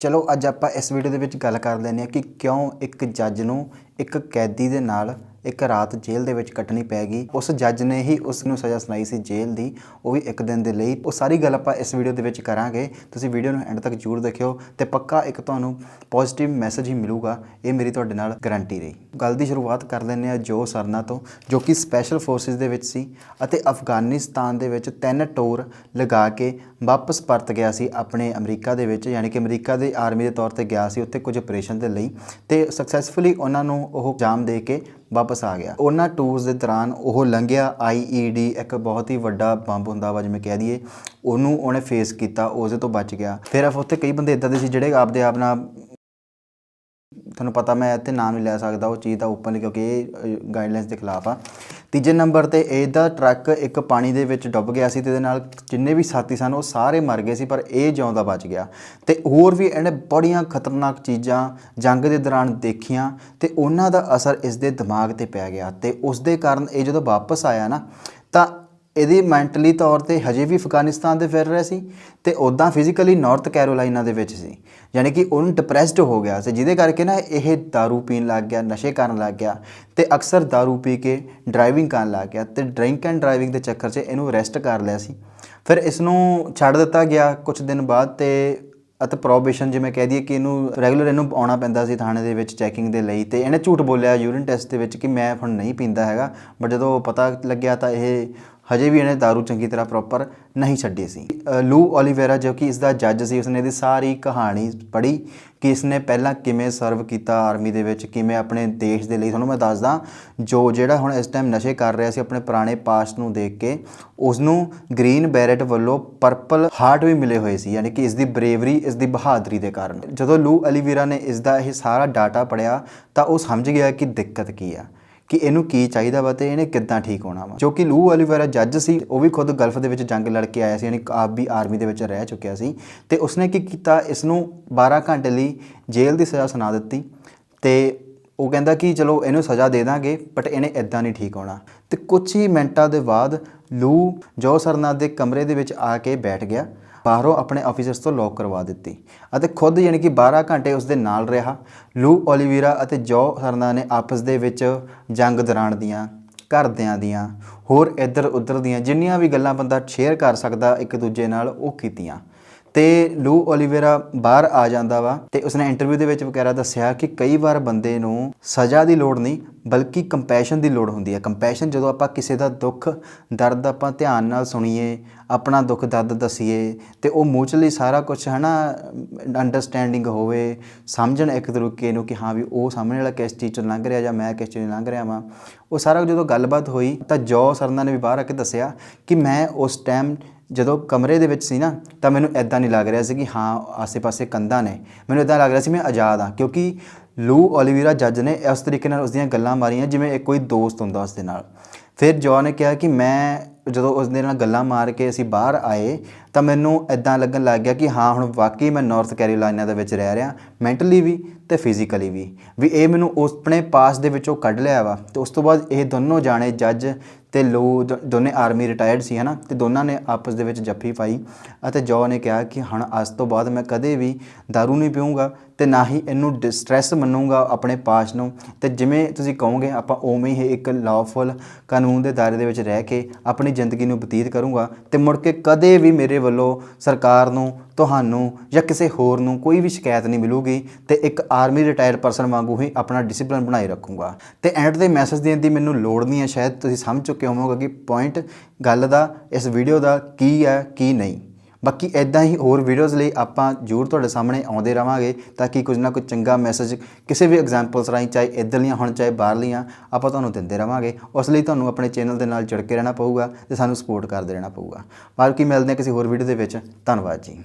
ਚਲੋ ਅੱਜ ਆਪਾਂ ਇਸ ਵੀਡੀਓ ਦੇ ਵਿੱਚ ਗੱਲ ਕਰ ਲੈਂਦੇ ਹਾਂ ਕਿ ਕਿਉਂ ਇੱਕ ਜੱਜ ਨੂੰ ਇੱਕ ਕੈਦੀ ਦੇ ਨਾਲ ਇੱਕ ਰਾਤ ਜੇਲ੍ਹ ਦੇ ਵਿੱਚ ਕੱਟਣੀ ਪੈ ਗਈ। ਉਸ ਜੱਜ ਨੇ ਹੀ ਉਸ ਨੂੰ ਸਜ਼ਾ ਸੁਣਾਈ ਸੀ ਜੇਲ੍ਹ ਦੀ। ਉਹ ਵੀ ਇੱਕ ਦਿਨ ਦੇ ਲਈ। ਉਹ ਸਾਰੀ ਗੱਲ ਆਪਾਂ ਇਸ ਵੀਡੀਓ ਦੇ ਵਿੱਚ ਕਰਾਂਗੇ। ਤੁਸੀਂ ਵੀਡੀਓ ਨੂੰ ਐਂਡ ਤੱਕ ਜ਼ਰੂਰ ਦੇਖਿਓ ਤੇ ਪੱਕਾ ਇੱਕ ਤੁਹਾਨੂੰ ਪੋਜ਼ਿਟਿਵ ਮੈਸੇਜ ਹੀ ਮਿਲੂਗਾ। ਇਹ ਮੇਰੀ ਤੁਹਾਡੇ ਨਾਲ ਗਾਰੰਟੀ ਰਹੀ। ਗੱਲ ਦੀ ਸ਼ੁਰੂਆਤ ਕਰ ਲੈਂਦੇ ਹਾਂ ਜੋ ਸਰਨਾ ਤੋਂ, ਜੋ ਕਿ ਸਪੈਸ਼ਲ ਫੋਰਸਿਸ ਦੇ ਵਿੱਚ ਸੀ ਅਤੇ ਅਫਗਾਨਿਸਤਾਨ ਦੇ ਵਿੱਚ ਤਿੰਨ ਟੋਰ ਲਗਾ ਕੇ ਵਾਪਸ ਪਰਤ ਗਿਆ ਸੀ ਆਪਣੇ ਅਮਰੀਕਾ ਦੇ ਵਿੱਚ। ਯਾਨੀ ਕਿ ਅਮਰੀਕਾ ਦੇ ਆਰਮੀ ਦੇ ਤੌਰ ਤੇ ਗਿਆ ਸੀ, ਉੱਥੇ ਕੁਝ ਆਪਰੇਸ਼ਨ ਦੇ ਲਈ। ਤੇ ਸਕਸੈਸਫੁਲੀ ਉਹਨਾਂ ਨੂੰ ਉਹ ਜਾਮ ਦੇ ਕੇ ਵਾਪਸ ਆ ਗਿਆ। ਉਹਨਾਂ ਟੂਰਸ ਦੇ ਦੌਰਾਨ ਉਹ ਲੰਘਿਆ। ਆਈਈਡੀ ਇੱਕ ਬਹੁਤ ਹੀ ਵੱਡਾ ਬੰਬ ਹੁੰਦਾ ਵਾ ਜਿਵੇਂ ਕਹਿ ਦਈਏ। ਉਹਨੂੰ ਉਹਨੇ ਫੇਸ ਕੀਤਾ, ਉਹਦੇ ਤੋਂ ਬਚ ਗਿਆ। ਫਿਰ ਉੱਥੇ ਕਈ ਬੰਦੇ ਇਦਾਂ ਦੇ ਸੀ ਜਿਹੜੇ ਆਪਦੇ ਆਪ ਨਾਲ ਤੁਹਾਨੂੰ ਪਤਾ ਮੈਂ ਇੱਥੇ ਨਾਮ ਨਹੀਂ ਲੈ ਸਕਦਾ, ਉਹ ਚੀਜ਼ ਦਾ ਓਪਨਲੀ ਕਿਉਂਕਿ ਇਹ ਗਾਈਡਲਾਈਨਸ ਦੇ ਖਿਲਾਫ ਆ। ਤੀਜੇ ਨੰਬਰ ਤੇ ਇਹਦਾ ਟਰੱਕ ਇੱਕ ਪਾਣੀ ਦੇ ਵਿੱਚ ਡੁੱਬ ਗਿਆ ਸੀ ਤੇ ਇਹਦੇ ਨਾਲ ਜਿੰਨੇ ਵੀ ਸਾਥੀ ਸਨ ਉਹ ਸਾਰੇ ਮਰ ਗਏ ਸੀ, ਪਰ ਇਹ ਜਿਉਂਦਾ ਬਚ ਗਿਆ। ਤੇ ਹੋਰ ਵੀ ਇਹਨੇ ਬੜੀਆਂ ਖਤਰਨਾਕ ਚੀਜ਼ਾਂ ਜੰਗ ਦੇ ਦੌਰਾਨ ਦੇਖੀਆਂ ਤੇ ਉਹਨਾਂ ਦਾ ਅਸਰ ਇਸ ਦੇ ਦਿਮਾਗ ਤੇ ਪੈ ਗਿਆ ਤੇ ਉਸ ਦੇ ਕਾਰਨ ਇਹ ਜਦੋਂ ਵਾਪਸ ਆਇਆ ਨਾ, ਤਾਂ ਇਹਦੀ ਮੈਂਟਲੀ ਤੌਰ ਤੇ ਹਜੇ ਵੀ ਅਫਗਾਨਿਸਤਾਨ ਦੇ ਫਿਰ ਰਿਹਾ ਸੀ ਤੇ ਉਦਾਂ ਫਿਜ਼ੀਕਲੀ ਨਾਰਥ ਕੈਰੋਲਾਈਨਾ ਦੇ ਵਿੱਚ ਸੀ ਯਾਨੀ ਕਿ ਉਹਨੂੰ ਡਿਪਰੈਸਡ ਹੋ ਗਿਆ ਸੀ ਜਿਹਦੇ ਕਰਕੇ ਨਾ ਇਹ दारू ਪੀਣ ਲੱਗ ਗਿਆ ਨਸ਼ੇ ਕਰਨ ਲੱਗ ਗਿਆ ਤੇ ਅਕਸਰ दारू ਪੀ ਕੇ ਡਰਾਈਵਿੰਗ ਕਰਨ ਲੱਗ ਗਿਆ ਤੇ ਡਰਿੰਕ ਐਂਡ ਡਰਾਈਵਿੰਗ ਦੇ ਚੱਕਰ 'ਚ ਇਹਨੂੰ ਅਰੈਸਟ ਕਰ ਲਿਆ ਸੀ ਫਿਰ ਇਸ ਨੂੰ ਛੱਡ ਦਿੱਤਾ ਗਿਆ ਕੁਝ ਦਿਨ ਬਾਅਦ ਤੇ ਅਤੇ ਪ੍ਰੋਬੇਸ਼ਨ ਜਿਵੇਂ ਕਹਿ ਦਈਏ ਕਿ ਇਹਨੂੰ ਰੈਗੂਲਰ ਇਹਨੂੰ ਆਉਣਾ ਪੈਂਦਾ ਸੀ ਥਾਣੇ ਦੇ ਵਿੱਚ ਚੈਕਿੰਗ ਦੇ ਲਈ ਤੇ ਇਹਨੇ ਝੂਠ ਬੋਲਿਆ ਯੂਰਿਨ ਟੈਸਟ ਦੇ ਵਿੱਚ ਕਿ ਮੈਂ ਹੁਣ ਨਹੀਂ ਪੀਂਦਾ ਹੈਗਾ ਬਟ ਜਦੋਂ ਪਤਾ ਲੱਗਿਆ ਤਾਂ ਇਹ ਹਜੇ ਵੀ ਇਹਨੇ दारू ਚੰਗੀ ਤਰ੍ਹਾਂ ਪ੍ਰੋਪਰ ਨਹੀਂ ਛੱਡੀ ਸੀ। ਲੂ ਓਲੀਵੇਰਾ ਜੋ ਕਿ ਇਸ ਦਾ ਜੱਜ ਸੀ, ਉਸਨੇ ਇਹਦੀ ਸਾਰੀ ਕਹਾਣੀ ਪੜ੍ਹੀ ਕਿ ਇਸਨੇ ਪਹਿਲਾਂ ਕਿਵੇਂ ਸਰਵ ਕੀਤਾ ਆਰਮੀ ਦੇ ਵਿੱਚ, ਕਿਵੇਂ ਆਪਣੇ ਦੇਸ਼ ਦੇ ਲਈ। ਤੁਹਾਨੂੰ ਮੈਂ ਦੱਸਦਾ, ਜੋ ਜਿਹੜਾ ਹੁਣ ਇਸ ਟਾਈਮ ਨਸ਼ੇ ਕਰ ਰਿਹਾ ਸੀ ਆਪਣੇ ਪੁਰਾਣੇ ਪਾਸਟ ਨੂੰ ਦੇਖ ਕੇ ਉਸ ਨੂੰ ਗ੍ਰੀਨ ਬੈਰਟ ਵੱਲੋਂ ਪਰਪਲ ਹਾਰਟ ਵੀ ਮਿਲੇ ਹੋਏ ਸੀ, ਯਾਨੀ ਕਿ ਇਸ ਦੀ ਬਰੇਵਰੀ ਇਸ ਦੀ ਬਹਾਦਰੀ ਦੇ ਕਾਰਨ। ਜਦੋਂ ਲੂ ਅਲੀਵੀਰਾ ਨੇ ਇਸ ਦਾ ਇਹ ਸਾਰਾ ਡਾਟਾ ਪੜਿਆ ਤਾਂ ਉਹ ਸਮਝ ਗਿਆ ਕਿ ਦਿੱਕਤ ਕੀ ਆ। ਕਿ ਇਹਨੂੰ ਕੀ ਚਾਹੀਦਾ ਵਾ ਤੇ ਇਹਨੇ ਕਿੱਦਾਂ ਠੀਕ ਹੋਣਾ ਵਾ। ਜੋ ਕਿ ਲੂ ਅਲੀਵੇਰਾ ਜੱਜ ਸੀ, ਉਹ ਵੀ ਖੁਦ ਗਲਫ ਦੇ ਵਿੱਚ ਜੰਗ ਲੜ ਕੇ ਆਇਆ ਸੀ, ਯਾਨੀ ਆਪ ਵੀ ਆਰਮੀ ਦੇ ਵਿੱਚ ਰਹਿ ਚੁੱਕਿਆ ਸੀ। ਤੇ ਉਸਨੇ ਕੀ ਕੀਤਾ? ਇਸ ਨੂੰ 12 ਘੰਟੇ ਲਈ ਜੇਲ੍ਹ ਦੀ ਸਜ਼ਾ ਸੁਣਾ ਦਿੱਤੀ ਤੇ ਉਹ ਕਹਿੰਦਾ ਕਿ ਚਲੋ ਇਹਨੂੰ ਸਜ਼ਾ ਦੇ ਦਾਂਗੇ ਬਟ ਇਹਨੇ ਇਦਾਂ ਨਹੀਂ ਠੀਕ ਹੋਣਾ। ਤੇ ਕੁਝ ਹੀ ਮਿੰਟਾਂ ਦੇ ਬਾਅਦ ਲੂ ਜੋ ਸਰਨਾਥ ਦੇ ਕਮਰੇ ਦੇ ਵਿੱਚ ਆ ਕੇ ਬੈਠ ਗਿਆ। ਬਾਹਰੋਂ ਆਪਣੇ ਆਫੀਸਰਸ ਤੋਂ ਲੌਕ ਕਰਵਾ ਦਿੱਤੀ ਅਤੇ ਖੁਦ ਯਾਨੀ ਕਿ 12 ਘੰਟੇ ਉਸ ਦੇ ਨਾਲ ਰਿਹਾ। ਲੂ ਓਲੀਵੀਰਾ ਅਤੇ ਜੋ ਸਰਨਾ ਨੇ ਆਪਸ ਦੇ ਵਿੱਚ ਜੰਗ ਦੌਰਾਨ ਦੀਆਂ, ਘਰਦਿਆਂ ਦੀਆਂ, ਹੋਰ ਇੱਧਰ ਉੱਧਰ ਦੀਆਂ ਜਿੰਨੀਆਂ ਵੀ ਗੱਲਾਂ ਬੰਦਾ ਸ਼ੇਅਰ ਕਰ ਸਕਦਾ ਇੱਕ ਦੂਜੇ ਨਾਲ, ਉਹ ਕੀਤੀਆਂ। ਤੇ ਲੂ ਓਲੀਵੇਰਾ ਬਾਹਰ ਆ ਜਾਂਦਾ ਵਾ ਤੇ ਉਸਨੇ ਇੰਟਰਵਿਊ ਦੇ ਵਿੱਚ ਵਗੈਰਾ ਦੱਸਿਆ ਕਿ ਕਈ ਵਾਰ ਬੰਦੇ ਨੂੰ ਸਜ਼ਾ ਦੀ ਲੋੜ ਨਹੀਂ, ਬਲਕਿ ਕੰਪੈਸ਼ਨ ਦੀ ਲੋੜ ਹੁੰਦੀ ਹੈ। ਕੰਪੈਸ਼ਨ ਜਦੋਂ ਆਪਾਂ ਕਿਸੇ ਦਾ ਦੁੱਖ, ਦਰਦ ਆਪਾਂ ਧਿਆਨ ਨਾਲ ਸੁਣੀਏ, ਆਪਣਾ ਦੁੱਖ, ਦਰਦ ਦਸੀਏ, ਤੇ ਉਹ ਮੂਚਲੀ ਸਾਰਾ ਕੁਝ ਹਨਾ ਅੰਡਰਸਟੈਂਡਿੰਗ ਹੋਵੇ, ਸਮਝਣ ਇੱਕ ਤਰੀਕੇ ਨੂੰ ਕਿ ਹਾਂ ਵੀ ਉਹ ਸਾਹਮਣੇ ਵਾਲਾ ਕਿਸ ਚੀਜ਼ ਚੋਂ ਲੰਘ ਰਿਹਾ ਜਾਂ ਮੈਂ ਕਿਸ ਚੀਜ਼ ਚੋਂ ਲੰਘ ਰਿਹਾ ਵਾਂ। ਉਹ ਸਾਰਾ ਜਦੋਂ ਗੱਲਬਾਤ ਹੋਈ ਤਾਂ ਜੋ ਸਰਨਾ ਨੇ ਵੀ ਬਾਹਰ ਆ ਕੇ ਦੱਸਿਆ ਕਿ ਮੈਂ ਉਸ ਟਾਈਮ ਜਦੋਂ ਕਮਰੇ ਦੇ ਵਿੱਚ ਸੀ ਨਾ, ਤਾਂ ਮੈਨੂੰ ਐਦਾਂ ਨਹੀਂ ਲੱਗ ਰਿਹਾ ਸੀ ਕਿ ਹਾਂ, ਆਸੇ-ਪਾਸੇ ਕੰਧਾਂ ਨੇ। ਮੈਨੂੰ ਐਦਾਂ ਲੱਗ ਰਿਹਾ ਸੀ ਮੈਂ ਆਜ਼ਾਦ ਹਾਂ, ਕਿਉਂਕਿ ਲੂ ਓਲੀਵੀਰਾ ਜੱਜ ਨੇ ਇਸ ਤਰੀਕੇ ਨਾਲ ਉਸ ਦੀਆਂ ਗੱਲਾਂ ਮਾਰੀਆਂ, ਜਿਵੇਂ ਇੱਕ ਕੋਈ ਦੋਸਤ ਹੁੰਦਾ ਉਸ ਦੇ ਨਾਲ। ਫਿਰ ਜੋ ਨੇ ਕਿਹਾ ਕਿ ਮੈਂ ਜਦੋਂ ਉਸ ਦੇ ਨਾਲ ਗੱਲਾਂ ਮਾਰ ਕੇ ਅਸੀਂ ਬਾਹਰ ਆਏ ਤਾਂ ਮੈਨੂੰ ਐਦਾਂ ਲੱਗਣ ਲੱਗ ਗਿਆ ਕਿ ਹਾਂ, ਹੁਣ ਵਾਕਈ ਮੈਂ ਨਾਰਥ ਕੈਰੋਲਾਈਨਾ ਦੇ ਵਿੱਚ ਰਹਿ ਰਿਹਾ ਮੈਂਟਲੀ ਵੀ ਤੇ ਫਿਜ਼ੀਕਲੀ ਵੀ। ਵੀ ਇਹ ਮੈਨੂੰ ਉਸ ਆਪਣੇ ਪਾਸ ਦੇ ਵਿੱਚੋਂ ਕੱਢ ਲਿਆ ਵਾ ਤੇ ਉਸ ਤੋਂ ਬਾਅਦ ਇਹ ਦੋਨੋਂ ਜਾਣੇ ਜੱਜ ਤੇ ਲੋ ਦ- ਦੋਨੇ ਆਰਮੀ ਰਿਟਾਇਰਡ ਸੀ, ਹਨਾ? ਤੇ ਦੋਨਾਂ ਨੇ ਆਪਸ ਦੇ ਵਿੱਚ ਜੱਫੀ ਪਾਈ ਅਤੇ ਜੋ ਨੇ ਕਿਹਾ ਕਿ ਹੁਣ ਅੱਜ ਤੋਂ ਬਾਅਦ ਮੈਂ ਕਦੇ ਵੀ दारू ਨਹੀਂ ਪੀਊਂਗਾ ਤੇ ਨਾ ਹੀ ਇਹਨੂੰ ਡਿਸਟ੍ਰੈਸ ਮੰਨੂੰਗਾ ਆਪਣੇ ਪਾਸ ਨੂੰ। ਤੇ ਜਿਵੇਂ ਤੁਸੀਂ ਕਹੋਗੇ, ਆਪਾਂ ਉਵੇਂ ਹੀ ਇੱਕ ਲਾਫੁਲ ਕਾਨੂੰਨ ਦੇ ਦਾਇਰੇ ਦੇ ਵਿੱਚ ਰਹਿ ਕੇ ਆਪਣੀ ਜ਼ਿੰਦਗੀ ਨੂੰ ਬਤੀਤ ਕਰੂੰਗਾ ਤੇ ਮੁੜ ਕੇ ਕਦੇ ਵੀ ਮੇਰੇ ਵੱਲੋਂ ਸਰਕਾਰ ਨੂੰ, ਤੁਹਾਨੂੰ ਜਾਂ ਕਿਸੇ ਹੋਰ ਨੂੰ ਕੋਈ ਵੀ ਸ਼ਿਕਾਇਤ ਨਹੀਂ ਮਿਲੂਗੀ ਤੇ ਇੱਕ ਆਰਮੀ ਰਿਟਾਇਰ ਪਰਸਨ ਵਾਂਗੂ ਹੀ ਆਪਣਾ ਡਿਸਪਲਿਨ ਬਣਾਈ ਰੱਖੂੰਗਾ। ਤੇ ਐਂਡ ਦੇ ਮੈਸੇਜ ਦੇਣ ਦੀ ਮੈਨੂੰ ਲੋੜ ਨਹੀਂ ਹੈ, ਸ਼ਾਇਦ ਤੁਸੀਂ ਸਮਝ ਚੁੱਕੇ ਹੋਵੋਗੇ ਕਿ ਪੁਆਇੰਟ ਗੱਲ ਦਾ, ਇਸ ਵੀਡੀਓ ਦਾ ਕੀ ਹੈ, ਕੀ ਨਹੀਂ। ਬਾਕੀ ਐਦਾਂ ਹੀ ਹੋਰ ਵੀਡੀਓਜ਼ ਲਈ ਆਪਾਂ ਜ਼ਰੂਰ ਤੁਹਾਡੇ ਸਾਹਮਣੇ ਆਉਂਦੇ ਰਵਾਂਗੇ ਤਾਂ ਕਿ ਕੁਝ ਨਾ ਕੁਝ ਚੰਗਾ ਮੈਸੇਜ ਕਿਸੇ ਵੀ ਐਗਜ਼ਾਮਪਲਸ ਰਾਹੀਂ, ਚਾਹੇ ਇੱਧਰਲੀਆਂ ਹੋਣ, ਚਾਹੇ ਬਾਹਰਲੀਆਂ, ਆਪਾਂ ਤੁਹਾਨੂੰ ਦਿੰਦੇ ਰਵਾਂਗੇ। ਉਸ ਲਈ ਤੁਹਾਨੂੰ ਆਪਣੇ ਚੈਨਲ ਦੇ ਨਾਲ ਜੁੜ ਕੇ ਰਹਿਣਾ ਪਊਗਾ ਤੇ ਸਾਨੂੰ ਸਪੋਰਟ ਕਰਦੇ ਰਹਿਣਾ ਪਊਗਾ। ਬਾਕੀ ਮਿਲਦੇ ਹਾਂ ਕਿਸੇ ਹੋਰ ਵੀਡੀਓ ਦੇ ਵਿੱਚ। ਧੰਨਵਾਦ ਜੀ।